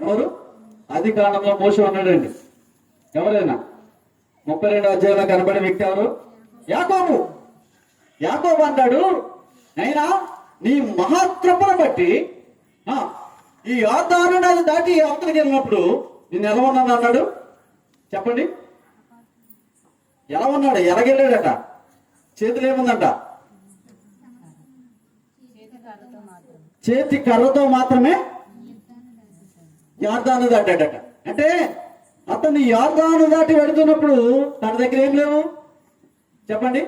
ఎవరు? ఆది కాండంలో మోసం ఉన్నాడండి ఎవరైనా? ముప్పై రెండు అధ్యాయంలో కనబడే వ్యక్తి ఎవరు? యాకోబు. యాకోబు అంటాడు అయినా నీ మహాకృపను బట్టి ఆ, ఈ ఆదాను నది దాటి అవతలికి వెళ్ళినప్పుడు నేను ఎలా ఉన్నాను అన్నాడు? చెప్పండి. ఎలా ఉన్నాడు? ఎలాగెళ్ళాడట? చేతులు ఏముందంట? చేతి కర్రతో మాత్రమే యార్దాను దాటాడట. అంటే అతను యార్దాను దాటి వెళుతున్నప్పుడు తన దగ్గర ఏం లేవు? చెప్పండి.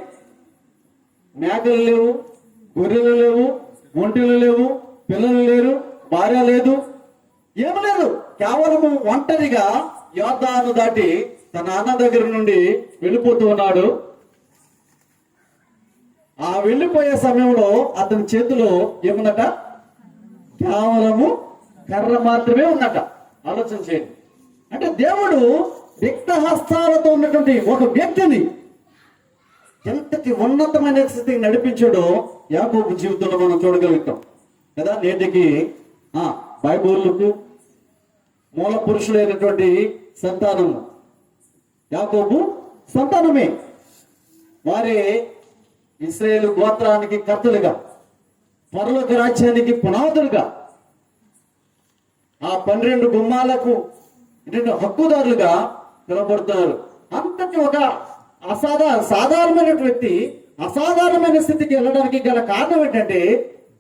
మేకలు లేవు గొర్రెలు లేవు ఒంటిలు లేవు పిల్లలు లేరు భార్య లేదు. ఏమి లేదు. కేవలము ఒంటరిగా యోధాను దాటి తన అన్న దగ్గర నుండి వెళ్ళిపోతూ ఉన్నాడు. ఆ వెళ్ళిపోయే సమయంలో అతని చేతిలో ఏముందట? కేవలము కర్ర మాత్రమే ఉందట. ఆలోచన చేయండి. అంటే దేవుడు వ్యక్త హస్తాలతో ఉన్నటువంటి ఒక వ్యక్తిని ఎంతటి ఉన్నతమైన స్థితికి నడిపించాడో యాకోబు జీవితంలో మనం చూడగలుగుతాం. కదా నేటికి ఆ బైబుల్కు మూల పురుషులైనటువంటి సంతానము యాకోబు సంతానమే. వారి ఇస్రాయేల్ గోత్రానికి కర్తలుగా పరలోక రాజ్యానికి పునాదులుగా ఆ పన్నెండు గుమ్మాలకు రెండు హక్కుదారులుగా నిలబడుతున్నారు. అంతటి ఒక అసాధారణ సాధారణమైన వ్యక్తి అసాధారణమైన స్థితికి వెళ్ళడానికి గల కారణం ఏంటంటే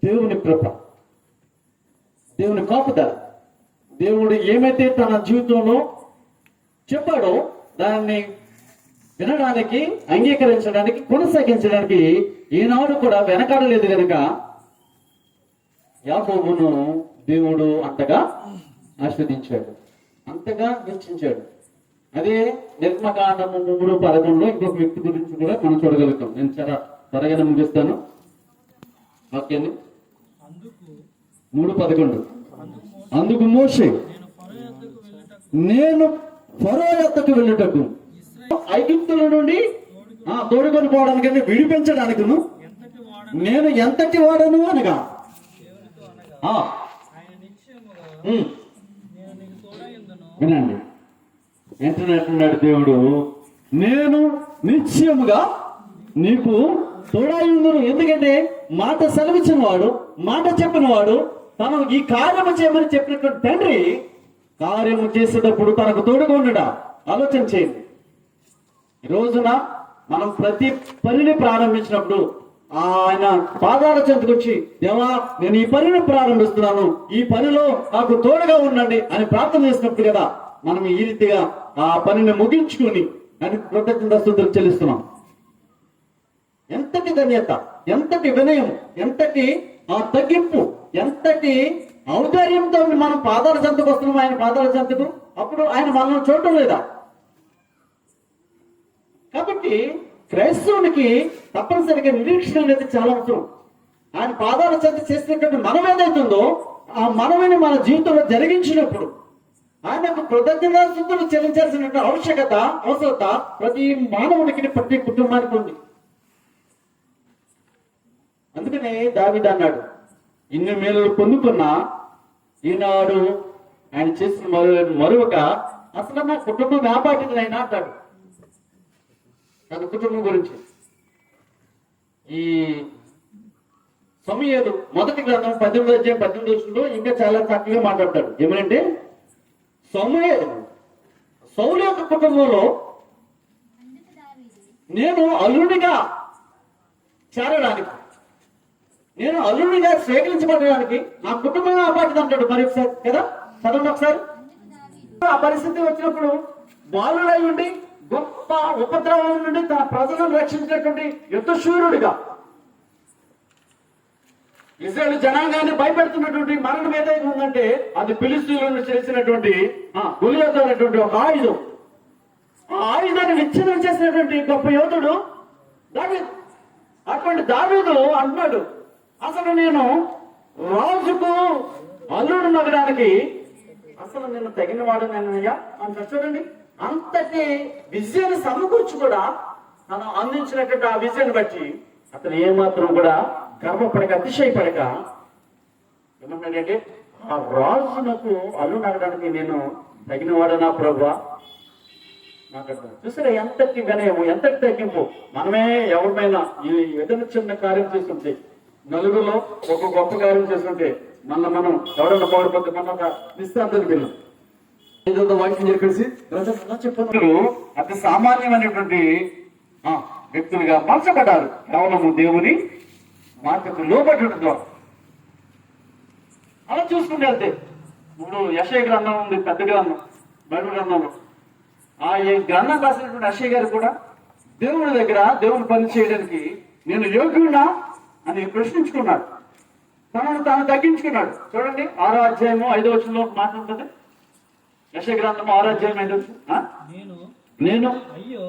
దేవుని కృప. దేవుని కాపుదల. దేవుడు ఏమైతే తన జీవితంలో చెప్పాడో దాన్ని వినడానికి అంగీకరించడానికి కొనసాగించడానికి ఈనాడు కూడా వెనకాడలేదు కనుక యాకోబును దేవుడు అంతగా ఆస్వాదించాడు అంతగా హెచ్చించాడు అదే నిర్మకాండము మూడు పదకొండులో ఇంకొక వ్యక్తి గురించి కూడా మనం చూడగలుగుతాం. నేను చాలా త్వరగానే ముగిస్తాను. వాక్యాన్ని. మూడు పదకొండు. అందుకు మోషే నేను ఫరో ఎత్తకు వెళ్ళుటకు ఐగుప్తుల నుండి ఆ తోడుకొని పోవడానికి విడిపించడానికి నేను ఎంతటి వాడను అనగా వినండి. వెంటనే దేవుడు నేను నిశ్చయముగా నీకు తోడాయుందును ఎందుకంటే మాట సెలవిచ్చిన వాడు మాట చెప్పిన వాడు తనకు ఈ కార్యము చేయమని చెప్పినటువంటి తండ్రి కార్యము చేసేటప్పుడు తనకు తోడుగా ఉండడా ఆలోచన చేయండి. ఈ రోజున మనం ప్రతి పనిని ప్రారంభించినప్పుడు ఆయన పాదాల చెంతకొచ్చి దేవా నేను ఈ పనిని ప్రారంభిస్తున్నాను. ఈ పనిలో నాకు తోడుగా ఉండండి అని ప్రార్థన చేసినప్పుడు కదా మనం ఈ రీతిగా ఆ పనిని ముగించుకుని అని కృతజ్ఞతలు చెల్లిస్తున్నాం. ఎంతటి ధన్యత ఎంతటి వినయం ఎంతటి ఆ తగ్గింపు ఎంతటి ఔదార్యంతో మనం పాదాల చెంతకు వస్తున్నాం ఆయన పాదాల చెంతకు. అప్పుడు ఆయన మనల్ని చూడటం లేదా? కాబట్టి క్రైస్తవునికి తప్పనిసరిగా నిరీక్షణ అనేది చాలా అవసరం. ఆయన పాదాల చేత చేసినటువంటి మనం ఏదైతుందో ఆ మనమని మన జీవితంలో జరిగించినప్పుడు ఆయనకు కృతజ్ఞతాస్తుతులు చెల్లించాల్సిన ఆవశ్యకత అవసరత ప్రతి మానవునికి ప్రతి కుటుంబానికి ఉంది. అందుకనే దావిడ్ అన్నాడు ఇన్ని మేలు పొందుకున్నా ఈనాడు ఆయన చేసిన మరు మరొక అసలు నా కుటుంబం వ్యాపారినైనా అంటాడు తన కుటుంబం గురించి. ఈ సమయలు మొదటి గ్రంథం పద్దెనిమిది అధ్యాయం పద్దెనిమిది రోజుల్లో ఇంకా చాలా చక్కగా మాట్లాడతాడు. ఏమనంటే సమయలు సౌలు యొక్క కుటుంబంలో నేను అల్లుడిగా చేరడానికి నేను అల్లుడిగా స్వీకరించబడడానికి నా కుటుంబం అపాటిది అంటాడు. మరి ఒకసారి కదా? చదవండి ఒకసారి. ఆ పరిస్థితి వచ్చినప్పుడు బాలుడై ఉండి గొప్ప ఉపద్రవం నుండి తన ప్రజలను రక్షించినటువంటి యుద్ధశూరుడిగా. ఇజ్రాయల్ జనాంగాన్ని భయపెడుతున్నటువంటి మరణం ఏదైతే ఉందంటే అది పిలిస్తీన్లను చేసినటువంటి గులియోధ అనేటువంటి ఒక ఆయుధం. ఆ ఆయుధాన్ని విచ్ఛిన్నం చేసినటువంటి గొప్ప యోధుడు దావీదు. అటువంటి దావీదు అన్నాడు అసలు నేను రాజుకు అల్లుడు నగడానికి అసలు నేను తగిన వాడు నేను అయ్యా అని చూడండి. అంతటి విజయాన్ని సమకూర్చి కూడా తను అందించినటువంటి ఆ విజయాన్ని బట్టి అతను ఏమాత్రం కూడా గర్వపడక అతిశయపడక ఏమన్నాడంటే ఆ రాజునకు అల్లు నగడానికి నేను తగినవాడనా ప్రభు? మాట్లాడతాను చూసారా ఎంతటి వినయము ఎంతటి తగ్గింపు. మనమే ఎవరిమైనా ఈ ఏదైనా చిన్న కార్యం చేస్తుంటే నలుగురులో ఒక గొప్ప కార్యం చేస్తుంటే మళ్ళీ మనం ఎవరైనా పౌరపతి మన ఒక నిస్తాంతకి వెళ్ళాం ఏదో వాక్యం చెప్పేసి చెప్పు అతి సామాన్యమైనటువంటి ఆ, వ్యక్తులుగా మార్చబడ్డారు. కేవలము దేవుని మార్పుకు లోబడటం ద్వారా అలా చూసుకుంటే వెళ్తే ఇప్పుడు యశయ గ్రంథం ఉంది పెద్ద గ్రంథం బైబిల్ గ్రంథంలో. ఆ ఈ గ్రంథం రాసినటువంటి అశయ్య గారు కూడా దేవుని దగ్గర దేవుని పని చేయడానికి నేను యోగ్యున్నా అని ప్రశ్నించుకున్నాడు. తనను తాను తగ్గించుకున్నాడు. చూడండి ఆరో అధ్యాయము ఐదో వచ్చిన మాట ఉంటుంది. యశ గ్రంథం ఆరో అధ్యాయం ఐదో వచనం. ఆ? నేను నేను? అయ్యో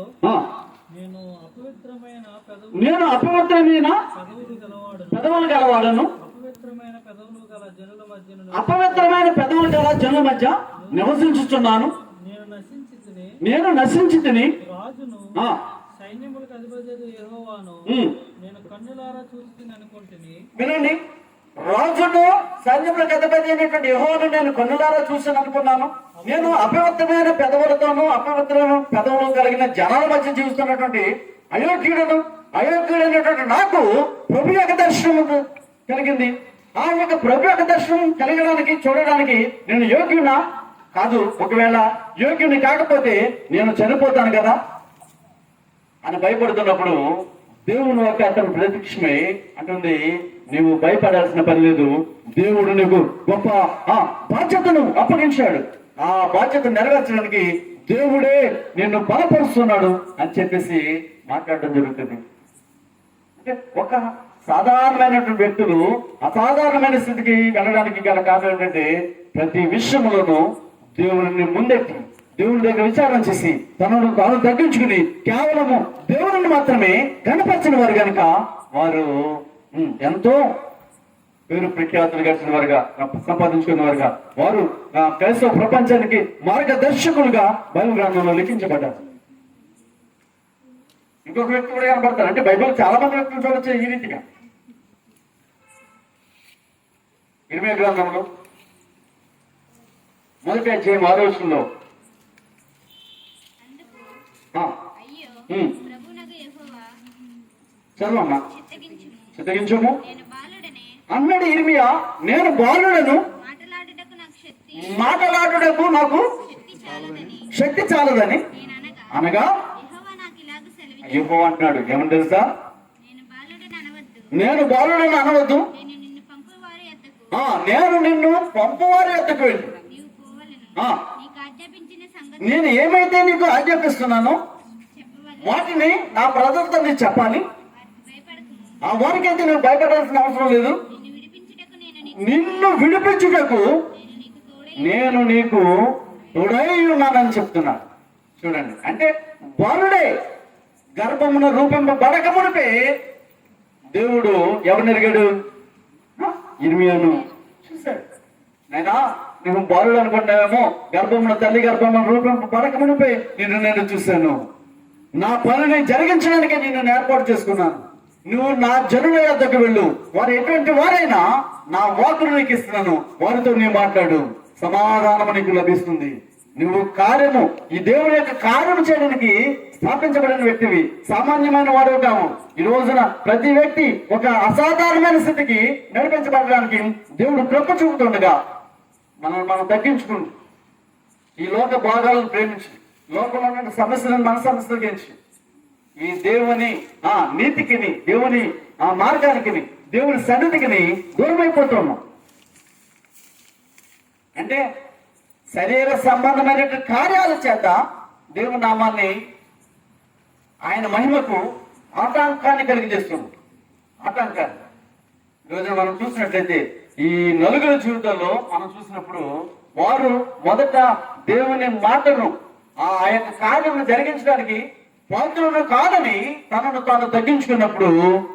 నేను అపవిత్రమైన పెదవు నేను అపవిత్రమైన పెదవులు గలవాడును. అపవిత్రమైన పెదవులు గల జనుల మధ్య నివసించుచున్నాను. నేను నశించి తిని రాజును సైన్యములకు అధిపతి యెహోవాను నేను కన్నులారా చూసి అనుకుంటుని వినండి. రాజును సైన్యములకు అధిపతి అయినటువంటి యహోను నేను కన్నులారా చూసాను అనుకున్నాను. నేను అపవిత్రమైన పెదవులతోనూ అపవిత్రమైన పెదవులు కలిగిన జనాల మధ్య జీవిస్తున్నటువంటి అయోగ్యుడను అయోగ్యుడైనటువంటి నాకు ప్రభు యొక్క దర్శనం కలిగింది. ఆ యొక్క ప్రభు యొక్క దర్శనం కలిగడానికి చూడడానికి నేను యోగ్యునా? కాదు ఒకవేళ యోగ్యుని కాకపోతే నేను చనిపోతాను కదా? అని భయపడుతున్నప్పుడు దేవుని ఒక అతను ప్రత్యక్షమై అంటుంది నీవు భయపడాల్సిన పని లేదు. దేవుడు నీకు గొప్ప ఆ బాధ్యతను అప్పగించాడు. ఆ బాధ్యత నెరవేర్చడానికి దేవుడే నిన్ను బలపరుస్తున్నాడు అని చెప్పేసి మాట్లాడడం జరుగుతుంది. అంటే ఒక సాధారణమైనటువంటి వ్యక్తులు అసాధారణమైన స్థితికి వెళ్ళడానికి గల కారణం ఏంటంటే ప్రతి విషయంలోనూ దేవుడిని ముందెట్టి దేవుని దగ్గర విచారం చేసి తనను తాను తగ్గించుకుని కేవలము దేవుడిని మాత్రమే కనపరిచిన వారు కనుక వారు ఎంతో పేరు ప్రఖ్యాతులు గడిచిన వారుగా సంపాదించుకున్న వారుగా వారు క్రైస్తవ ప్రపంచానికి మార్గదర్శకులుగా బైబిల్ గ్రంథంలో లిఖించబడ్డారు. ఇంకొక వ్యక్తి కూడా కనబడతారు అంటే బైబిల్ చాలా మంది వ్యక్తులు చూడొచ్చు ఈ రీతిగా. ఇరవై గ్రంథంలో మొదటి అధ్యాయం ఆరో వచనంలో. అందుకు ఆ, అయ్యో ఉమ్, ప్రభునగు యెహోవా చదవమ్మా. చిత్తగించుము అన్నడు ఇర్మియా నేను బాలుడను. మాటలాడుటకు నాకు శక్తి చాలదని. అనగా? అయ్యో అంటున్నాడు ఏమని తెలుసా? నేను బాలుడని అనవద్దు. నేను బాలుడని అనవద్దు? నేను నిన్ను పంపువారి ఎద్దకు. వెళ్ళి. నేను ఏమైతే నీకు ఆజ్ఞాపిస్తున్నానో వాటిని నా ప్రజలతో నీకు చెప్పాలి. ఆ వారికైతే నువ్వు భయపడాల్సిన అవసరం లేదు. నిన్ను విడిపించుటకు నేను నీకు నిన్ను తోడై ఉన్నానని చెప్తున్నాను చూడండి. అంటే వరుడే గర్భమున రూపింపబడక మునిపే దేవుడు ఎవరిని ఎరిగాడు ఇర్మియాను. చూశాడు. నైనా నువ్వు బాలుడు అనుకుంటావేమో గర్భమున తల్లి గర్భమున రూపింపబడక మునిపే నిన్ను నేను చూశాను. నా పనిని జరిగించడానికి నిన్ను ఏర్పాటు చేసుకున్నాను. నువ్వు నా జనుల యొద్దకు వెళ్ళు. వారు ఎటువంటి వారైనా నా వాకును నీకు ఇస్తున్నాను. వారితో నేను మాట్లాడు. సమాధానం నీకు లభిస్తుంది. నువ్వు కార్యము ఈ దేవుని యొక్క కార్యము చేయడానికి స్థాపించబడిన వ్యక్తివి. సామాన్యమైన వాడు కాము ఈ రోజున ప్రతి వ్యక్తి ఒక అసాధారణమైన స్థితికి నడిపించబడడానికి దేవుడు కృప చూపుతుండగా మనం మనం తగ్గించుకుంటూ ఈ లోక భాగాలను ప్రేమించి లోకంలో సమస్యలను మన సమస్యలు గెలిచి ఈ దేవుని ఆ నీతికిని దేవుని ఆ మార్గానికిని దేవుని సన్నిధికిని దూరమైపోతున్నాం అంటే శరీర సంబంధమైన కార్యాల చేత దేవుని నామాన్ని ఆయన మహిమకు ఆటంకాన్ని కలిగజేస్తున్నాం ఆటంకాన్ని. ఈరోజు మనం చూసినట్లయితే ఈ నలుగురు జీవితంలో మనం చూసినప్పుడు వారు మొదట దేవుని మాటను ఆ యొక్క కార్యం జరిగించడానికి పాత్రుడు కాదని తనను తాను తగ్గించుకున్నప్పుడు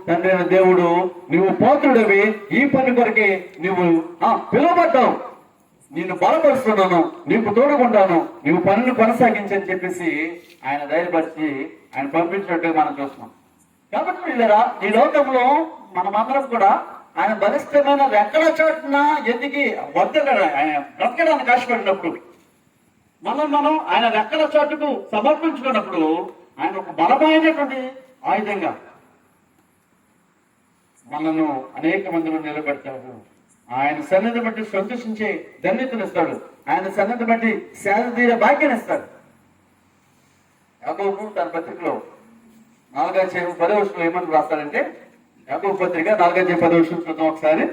తండ్రి దేవుడు నువ్వు పాత్రుడవి ఈ పని కొరకే నువ్వు ఆ పిలువబడ్డావు. నిన్ను బలపరుస్తున్నాను నీకు తోడుకుంటాను నువ్వు పనులు కొనసాగించని చెప్పేసి ఆయన ధైర్యపరిచి ఆయన పంపించినట్టుగా మనం చూస్తున్నాం. కాబట్టి వీళ్ళరా ఈ లోకంలో మనమందరం కూడా ఆయన బలిష్టమైన ఎక్కడ చోటున ఎదిగి వద్దగడ ఆయన బ్రతకడానికి ఆశపడినప్పుడు మనం మనం ఆయన ఎక్కడ చోటుకు సమర్పించుకున్నప్పుడు ఆయన ఒక బలమైనటువంటి ఆయుధంగా మనను అనేక మందిలో నిలబెడతాడు ఆయన సన్నిధి బట్టి సంతోషించే ధన్యతనిస్తాడు ఆయన సన్నిధి బట్టి తీరే భాగ్యనిస్తాడు యాకోబు తన పత్రికలో నాలుగా చేయడం పది వర్షంలో ఏమని రాస్తాడంటే యాకోబు పత్రిక నాలుగా చేయ పది వర్షం చూద్దాం ఒకసారి.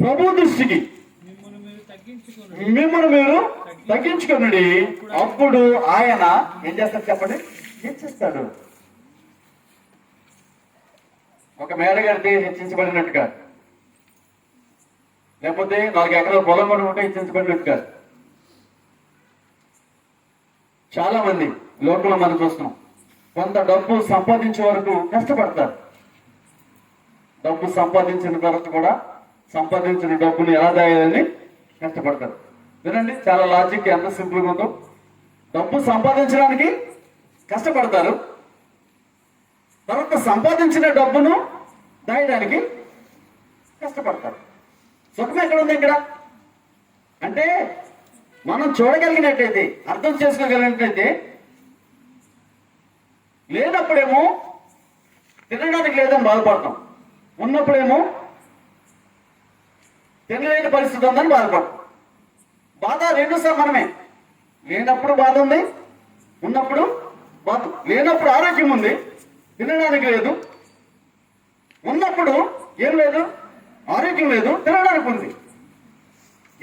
ప్రభు దృష్టికి మిమ్మల్ని మీరు తగ్గించుకునండి. అప్పుడు ఆయన ఏం చేస్తాడు చెప్పండి? హెచ్చిస్తాడు. ఒక మేడ కడితే హెచ్చించబడినట్టుగా. లేకపోతే నాలుగు ఎకరాల పొలం కూడా ఉంటే హెచ్చించబడినట్టుగా. చాలా మంది లోకంలో మనం చూస్తున్నాం. కొంత డబ్బు సంపాదించే వరకు కష్టపడతారు. డబ్బు సంపాదించిన తర్వాత కూడా సంపాదించిన డబ్బుని ఎలా దాయాలని కష్టపడతారు. వినండి చాలా లాజిక్ ఎంత సింపుల్గా ఉందో. డబ్బు సంపాదించడానికి కష్టపడతారు. తర్వాత సంపాదించిన డబ్బును దాయడానికి కష్టపడతారు. సుఖం ఎక్కడ ఉంది ఇక్కడ? అంటే మనం చూడగలిగినట్టయితే అర్థం చేసుకోగలిగినట్టయితే లేనప్పుడేమో తినడానికి లేదని బాధపడతాం. ఉన్నప్పుడేమో తినలేని పరిస్థితి ఉందని బాధపడతాం. బాధ రెండు సమానమే లేనప్పుడు బాధ ఉంది. ఉన్నప్పుడు బాధ లేనప్పుడు ఆరోగ్యం ఉంది. తినడానికి లేదు. ఉన్నప్పుడు ఏం లేదు. ఆరోగ్యం లేదు. తినడానికి ఉంది.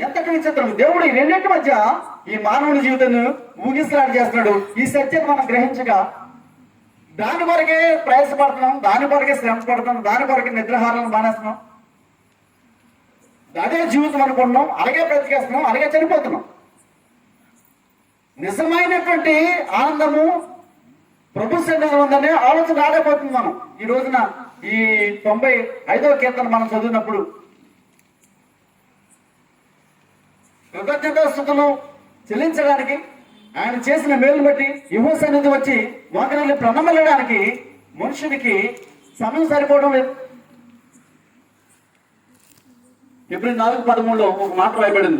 ఎంతటి విచిత్రం దేవుడు ఈ రెండింటి మధ్య ఈ మానవుని జీవితాన్ని ఊగిసలాట చేస్తున్నాడు. ఈ సత్యం మనం గ్రహించగా దాని కొరకే ప్రయాసపడుతున్నాం దాని కొరకే శ్రమ పడుతున్నాం దాని కొరకే నిద్రహారాలను మానేస్తున్నాం. అదే జీవితం అనుకుంటున్నాం అలాగే బ్రతికేస్తున్నాం అలాగే చనిపోతున్నాం. నిజమైనటువంటి ఆనందము ప్రభు సన్నిధి ఉందనే ఆలోచన రాలేకపోతుంది మనం. ఈ రోజున ఈ తొంభై ఐదవ కీర్తన మనం చదివినప్పుడు కృతజ్ఞతాస్థుతులు చెల్లించడానికి ఆయన చేసిన మేలు బట్టి యువ సన్నిధి వచ్చి వాకిలి ప్రణమలడానికి మనుషునికి సమయం సరిపోవడం లేదు. ఇప్పుడు నాలుగు పదమూడులో ఒక మాట రాయబడింది.